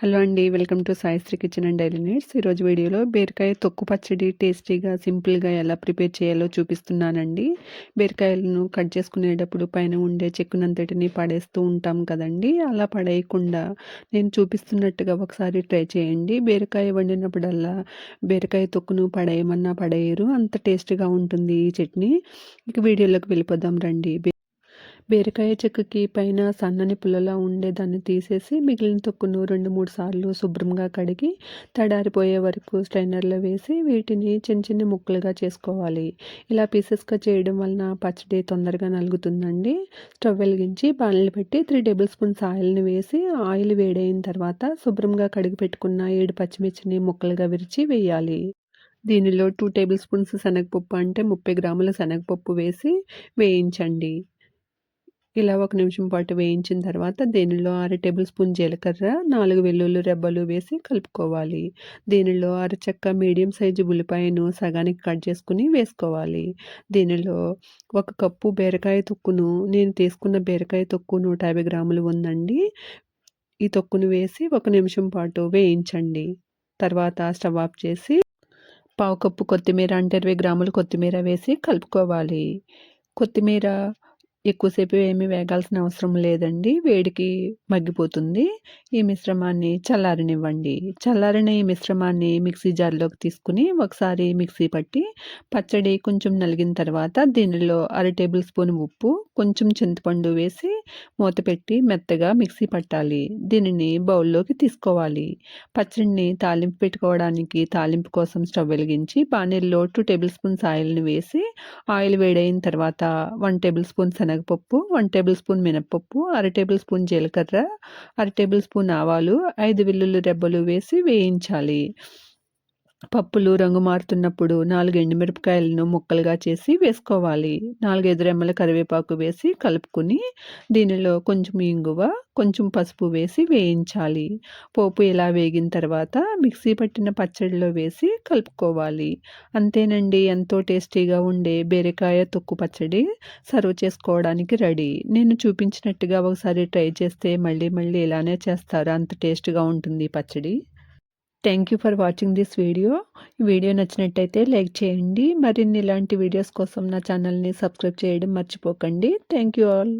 Hello అండి welcome to Saisri kitchen and daily needs. ఈరోజు వీడియోలో బీరకాయ తొక్కు పచ్చడి టేస్టీగా సింపుల్గా ఎలా ప్రిపేర్ చేయాలో చూపిస్తున్నానండి. బీరకాయలను కట్ చేసుకునేటప్పుడు పైన ఉండే చెక్కునంతటిని పడేస్తూ ఉంటాం కదండి. అలా పడేయకుండా నేను చూపిస్తున్నట్టుగా ఒకసారి ట్రై చేయండి. బీరకాయ వండినప్పుడల్లా బీరకాయ తొక్కును పడేయమన్నా పడేయరు. అంత టేస్ట్గా ఉంటుంది ఈ చట్నీ. ఇక వీడియోలోకి వెళ్ళిపోదాం రండి. బీరకాయ చెక్కకి పైన సన్నని పుల్లలా ఉండే దాన్ని తీసేసి మిగిలిన తొక్కును రెండు మూడు సార్లు శుభ్రంగా కడిగి తడారిపోయే వరకు స్ట్రైనర్లో వేసి వీటిని చిన్న చిన్న ముక్కలుగా చేసుకోవాలి. ఇలా పీసెస్గా చేయడం వలన పచ్చడి తొందరగా నలుగుతుందండి. స్టవ్ వెలిగించి బాణలు పెట్టి త్రీ టేబుల్ స్పూన్స్ ఆయిల్ని వేసి ఆయిల్ వేడైన తర్వాత శుభ్రంగా కడిగి పెట్టుకున్న ఏడు పచ్చిమిర్చిని ముక్కలుగా విరిచి వేయాలి. దీనిలో టూ టేబుల్ స్పూన్స్ శనగపప్పు అంటే ముప్పై గ్రాముల శనగపప్పు వేసి వేయించండి. ఇలా ఒక నిమిషం పాటు వేయించిన తర్వాత దీనిలో అర టేబుల్ స్పూన్ జీలకర్ర నాలుగు వెల్లుల్లి రెబ్బలు వేసి కలుపుకోవాలి. దీనిలో అరచక్క మీడియం సైజు ఉల్లిపాయను సగానికి కట్ చేసుకుని వేసుకోవాలి. దీనిలో ఒక కప్పు బీరకాయ తొక్కును నేను తీసుకున్న బీరకాయ తొక్కు నూట యాభై గ్రాములు ఉందండి. ఈ తొక్కును వేసి ఒక నిమిషం పాటు వేయించండి. తర్వాత స్టవ్ ఆఫ్ చేసి పావు కప్పు కొత్తిమీర అంటే ఇరవై గ్రాములు కొత్తిమీర వేసి కలుపుకోవాలి. కొత్తిమీర ఎక్కువసేపు ఏమీ వేగాల్సిన అవసరం లేదండి. వేడికి మగ్గిపోతుంది. ఈ మిశ్రమాన్ని చల్లారనివ్వండి. చల్లారిన ఈ మిశ్రమాన్ని మిక్సీ జార్లోకి తీసుకుని ఒకసారి మిక్సీ పట్టి పచ్చడి కొంచెం నలిగిన తర్వాత దీనిలో అర టేబుల్ స్పూన్ ఉప్పు కొంచెం చింతపండు వేసి మూత పెట్టి మెత్తగా మిక్సీ పట్టాలి. దీనిని బౌల్లోకి తీసుకోవాలి. పచ్చడిని తాలింపు పెట్టుకోవడానికి తాలింపు కోసం స్టవ్ వెలిగించి పానీల్లో టూ టేబుల్ స్పూన్స్ ఆయిల్ని వేసి ఆయిల్ వేడైన తర్వాత వన్ టేబుల్ స్పూన్ శనగపప్పు వన్ టేబుల్ స్పూన్ మినపప్పు అర టేబుల్ స్పూన్ జీలకర్ర అర టేబుల్ స్పూన్ ఆవాలు ఐదు వెల్లుల్లి రెబ్బలు వేసి వేయించాలి. పప్పులు రంగు మారుతున్నప్పుడు నాలుగు ఎండుమిరపకాయలను ముక్కలుగా చేసి వేసుకోవాలి. నాలుగైదు రెమ్మల కరివేపాకు వేసి కలుపుకుని దీనిలో కొంచెం ఇంగువ కొంచెం పసుపు వేసి వేయించాలి. పోపు ఇలా వేగిన తర్వాత మిక్సీ పట్టిన పచ్చడిలో వేసి కలుపుకోవాలి. అంతేనండి ఎంతో టేస్టీగా ఉండే బీరకాయ తొక్కు పచ్చడి సర్వ్ చేసుకోవడానికి రెడీ. నేను చూపించినట్టుగా ఒకసారి ట్రై చేస్తే మళ్ళీ మళ్ళీ ఇలానే చేస్తారు. అంత టేస్ట్గా ఉంటుంది పచ్చడి. Thank you for watching this video ఈ వీడియో నచ్చినట్టయితే లైక్ చేయండి. మరిన్ని ఇలాంటి వీడియోస్ కోసం నా ఛానల్ని సబ్స్క్రైబ్ చేయడం మర్చిపోకండి. Thank you all